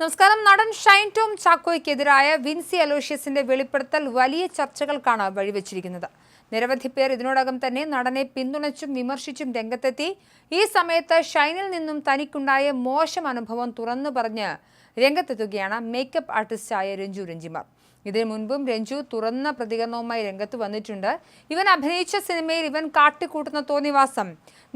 നമസ്കാരം. നടൻ ഷൈൻ ടോം ചാക്കോയ്ക്കെതിരായ വിൻസി അലോഷ്യസിന്റെ വെളിപ്പെടുത്തൽ വലിയ ചർച്ചകൾക്കാണ് വഴിവെച്ചിരിക്കുന്നത്. നിരവധി പേർ ഇതിനോടകം തന്നെ നടനെ പിന്തുണച്ചും വിമർശിച്ചും രംഗത്തെത്തി. ഈ സമയത്ത് ഷൈനിൽ നിന്നും തനിക്കുണ്ടായ മോശം അനുഭവം തുറന്നു പറഞ്ഞ് രംഗത്തെത്തുകയാണ് മേക്കപ്പ് ആർട്ടിസ്റ്റായ രഞ്ജു രഞ്ജിമാർ. ഇതിനു മുൻപും രഞ്ജു തുറന്ന പ്രതികരണവുമായി രംഗത്ത് വന്നിട്ടുണ്ട്. ഇവൻ അഭിനയിച്ച സിനിമയിൽ ഇവൻ കാട്ടിക്കൂട്ടുന്ന തോന്നിവാസം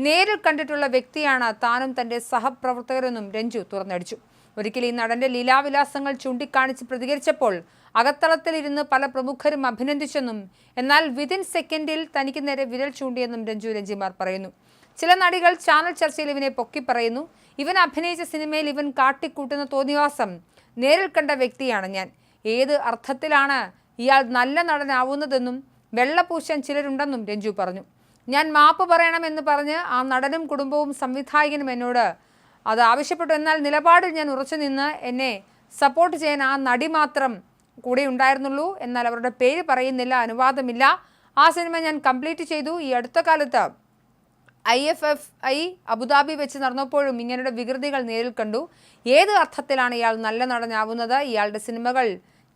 നേരിൽ കണ്ടിട്ടുള്ള വ്യക്തിയാണ് താനും തന്റെ സഹപ്രവർത്തകരെന്നും രഞ്ജു തുറന്നടിച്ചു. ഒരിക്കൽ ഈ നടന്റെ ലീലാവിലാസങ്ങൾ ചൂണ്ടിക്കാണിച്ച് പ്രതികരിച്ചപ്പോൾ അകത്തളത്തിലിരുന്ന് പല പ്രമുഖരും അഭിനന്ദിച്ചെന്നും എന്നാൽ വിതിൻ സെക്കൻഡിൽ തനിക്ക് നേരെ വിരൽ ചൂണ്ടിയെന്നും രഞ്ജു രഞ്ജിമാർ പറയുന്നു. ചില നടികൾ ചാനൽ ചർച്ചയിൽ ഇവനെ പൊക്കി പറയുന്നു. ഇവൻ അഭിനയിച്ച സിനിമയിൽ ഇവൻ കാട്ടിക്കൂട്ടുന്ന തോന്നിവാസം നേരിൽ കണ്ട വ്യക്തിയാണ് ഞാൻ. ഏത് അർത്ഥത്തിലാണ് ഇയാൾ നല്ല നടനാവുന്നതെന്നും വെള്ളപൂശാൻ ചിലരുണ്ടെന്നും രഞ്ജു പറഞ്ഞു. ഞാൻ മാപ്പ് പറയണമെന്ന് പറഞ്ഞ് ആ നടനും കുടുംബവും സംവിധായകനും എന്നോട് അത് ആവശ്യപ്പെട്ടു. എന്നാൽ നിലപാടിൽ ഞാൻ ഉറച്ചു നിന്ന് എന്നെ സപ്പോർട്ട് ചെയ്യാൻ ആ നടി മാത്രം കൂടെ ഉണ്ടായിരുന്നുള്ളൂ. എന്നാൽ അവരുടെ പേര് പറയുന്നില്ല അനുവാദമില്ല. ആ സിനിമ ഞാൻ കംപ്ലീറ്റ് ചെയ്തു. ഈ അടുത്ത കാലത്ത് I F F I Abu Dhabi വെച്ച് നടന്നപ്പോഴും ഇങ്ങനെയുള്ള വികൃതികൾ നേരിൽ കണ്ടു. ഏത് അർത്ഥത്തിലാണ് ഇയാൾ നല്ല നടനാവുന്നത്? ഇയാളുടെ സിനിമകൾ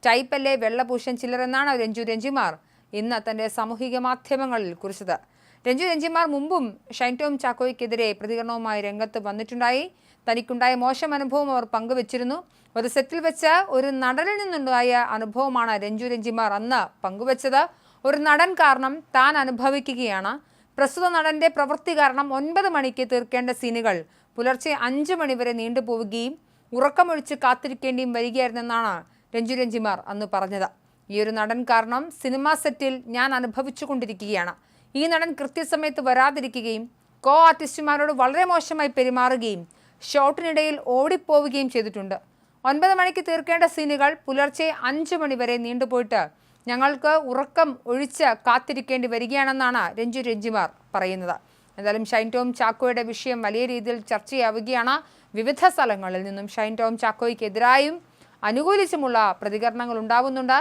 ടൈപ്പല്ലേ വെള്ളപൂശൻ ചില്ലർ എന്നാണ് രഞ്ജു രഞ്ജിമാർ ഇന്ന് തന്റെ സാമൂഹിക മാധ്യമങ്ങളിൽ കുറിച്ചത്. രഞ്ജു രഞ്ജിമാർ മുമ്പും ഷൈൻ ടോം ചാക്കോയ്ക്കെതിരെ പ്രതികരണവുമായി രംഗത്ത് വന്നിട്ടുണ്ടായി. തനിക്കുണ്ടായ മോശം അനുഭവം അവർ പങ്കുവച്ചിരുന്നു. ഒരു സെറ്റിൽ വെച്ച് ഒരു നടനിൽ നിന്നുണ്ടായ അനുഭവമാണ് രഞ്ജു രഞ്ജിമാർ അന്ന് പങ്കുവച്ചത്. ഒരു നടൻ കാരണം താൻ അനുഭവിക്കുകയാണ്. പ്രസ്തുത നടന്റെ പ്രവൃത്തി കാരണം ഒൻപത് മണിക്ക് തീർക്കേണ്ട സീനുകൾ പുലർച്ചെ അഞ്ച് മണിവരെ നീണ്ടുപോവുകയും ഉറക്കമൊഴിച്ച് കാത്തിരിക്കേണ്ടിയും വരികയായിരുന്നെന്നാണ് രഞ്ജു രഞ്ജിമാർ അന്ന് പറഞ്ഞത്. ഈ ഒരു നടൻ കാരണം സിനിമാ സെറ്റിൽ ഞാൻ അനുഭവിച്ചു കൊണ്ടിരിക്കുകയാണ് ഈ നടൻ കൃത്യസമയത്ത് വരാതിരിക്കുകയും കോ ആർട്ടിസ്റ്റുമാരോട് വളരെ മോശമായി പെരുമാറുകയും ഷോട്ടിനിടയിൽ ഓടിപ്പോവുകയും ചെയ്തിട്ടുണ്ട്. ഒൻപത് മണിക്ക് തീർക്കേണ്ട സീനുകൾ പുലർച്ചെ അഞ്ച് മണിവരെ നീണ്ടുപോയിട്ട് ഞങ്ങൾക്ക് ഉറക്കം ഒഴിച്ച് കാത്തിരിക്കേണ്ടി വരികയാണെന്നാണ് രഞ്ജു രഞ്ജിമാർ പറയുന്നത്. എന്തായാലും ഷൈൻ ടോം ചാക്കോയുടെ വിഷയം വലിയ രീതിയിൽ ചർച്ചയാവുകയാണ്. വിവിധ സ്ഥലങ്ങളിൽ നിന്നും ഷൈൻ ടോം ചാക്കോയ്ക്കെതിരായും അനുകൂലിച്ചുമുള്ള പ്രതികരണങ്ങൾ ഉണ്ടാവുന്നുണ്ട്.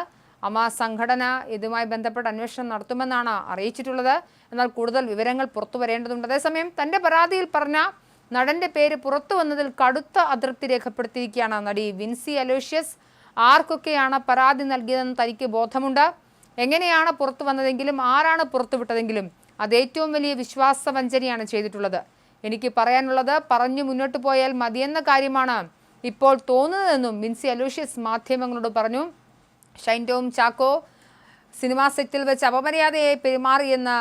അമ്മ സംഘടന ഇതുമായി ബന്ധപ്പെട്ട് അന്വേഷണം നടത്തുമെന്നാണ് അറിയിച്ചിട്ടുള്ളത്. എന്നാൽ കൂടുതൽ വിവരങ്ങൾ പുറത്തു വരേണ്ടതുണ്ട്. അതേസമയം തന്റെ പരാതിയിൽ പറഞ്ഞ നടന്റെ പേര് പുറത്തു വന്നതിൽ കടുത്ത അതൃപ്തി രേഖപ്പെടുത്തിയിരിക്കുകയാണ് നടി വിൻസി അലോഷ്യസ്. ആർക്കൊക്കെയാണ് പരാതി നൽകിയതെന്ന് തനിക്ക് ബോധമുണ്ട്. എങ്ങനെയാണ് പുറത്തു വന്നതെങ്കിലും ആരാണ് പുറത്തുവിട്ടതെങ്കിലും അത് ഏറ്റവും വലിയ വിശ്വാസവഞ്ചനയാണ് ചെയ്തിട്ടുള്ളത്. എനിക്ക് പറയാനുള്ളത് പറഞ്ഞു മുന്നോട്ട് പോയാൽ മതിയെന്ന കാര്യമാണ് ഇപ്പോൾ തോന്നുന്നതെന്നും മിൻസി അലോഷ്യസ് മാധ്യമങ്ങളോട് പറഞ്ഞു. ഷൈൻ ടോം ചാക്കോ സിനിമാ സെറ്റിൽ വെച്ച് അപമര്യാദയായി പെരുമാറിയെന്ന്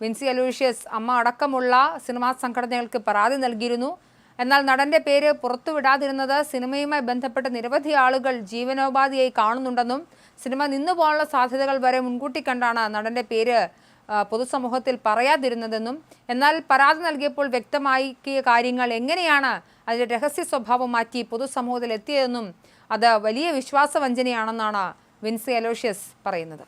വിൻസി അലൂഷ്യസ് അമ്മ അടക്കമുള്ള സിനിമാ സംഘടനകൾക്ക് പരാതി നൽകിയിരുന്നു. എന്നാൽ നടന്റെ പേര് പുറത്തുവിടാതിരുന്നത് സിനിമയുമായി ബന്ധപ്പെട്ട നിരവധി ആളുകൾ ജീവനോപാധിയായി കാണുന്നുണ്ടെന്നും സിനിമ നിന്നു പോകാനുള്ള സാധ്യതകൾ വരെ മുൻകൂട്ടി കണ്ടാണ് നടന്റെ പേര് പൊതുസമൂഹത്തിൽ പറയാതിരുന്നതെന്നും. എന്നാൽ പരാതി നൽകിയപ്പോൾ വ്യക്തമാക്കിയ കാര്യങ്ങൾ എങ്ങനെയാണ് അതിന്റെ രഹസ്യ സ്വഭാവം മാറ്റി പൊതുസമൂഹത്തിൽ എത്തിയതെന്നും അത് വലിയ വിശ്വാസവഞ്ചനയാണെന്നാണ് വിൻസി അലോഷ്യസ് പറയുന്നത്.